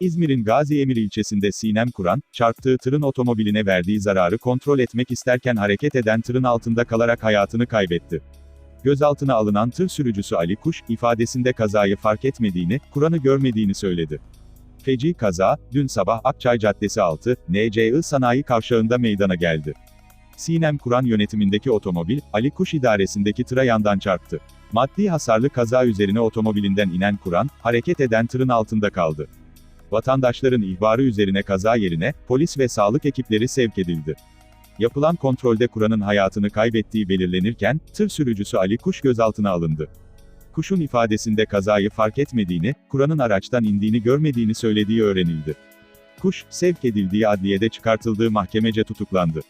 İzmir'in Gaziemir ilçesinde Sinem Kur'an, çarptığı tırın otomobiline verdiği zararı kontrol etmek isterken hareket eden tırın altında kalarak hayatını kaybetti. Gözaltına alınan tır sürücüsü Ali Kuş, ifadesinde kazayı fark etmediğini, Kur'an'ı görmediğini söyledi. Feci kaza, dün sabah Akçay Caddesi 6, NCI Sanayi Kavşağı'nda meydana geldi. Sinem Kur'an yönetimindeki otomobil, Ali Kuş idaresindeki tıra yandan çarptı. Maddi hasarlı kaza üzerine otomobilinden inen Kur'an, hareket eden tırın altında kaldı. Vatandaşların ihbarı üzerine kaza yerine, polis ve sağlık ekipleri sevk edildi. Yapılan kontrolde Kur'an'ın hayatını kaybettiği belirlenirken, tır sürücüsü Ali Kuş gözaltına alındı. Kuş'un ifadesinde kazayı fark etmediğini, Kur'an'ın araçtan indiğini görmediğini söylediği öğrenildi. Kuş, sevk edildiği adliyede çıkartıldığı mahkemece tutuklandı.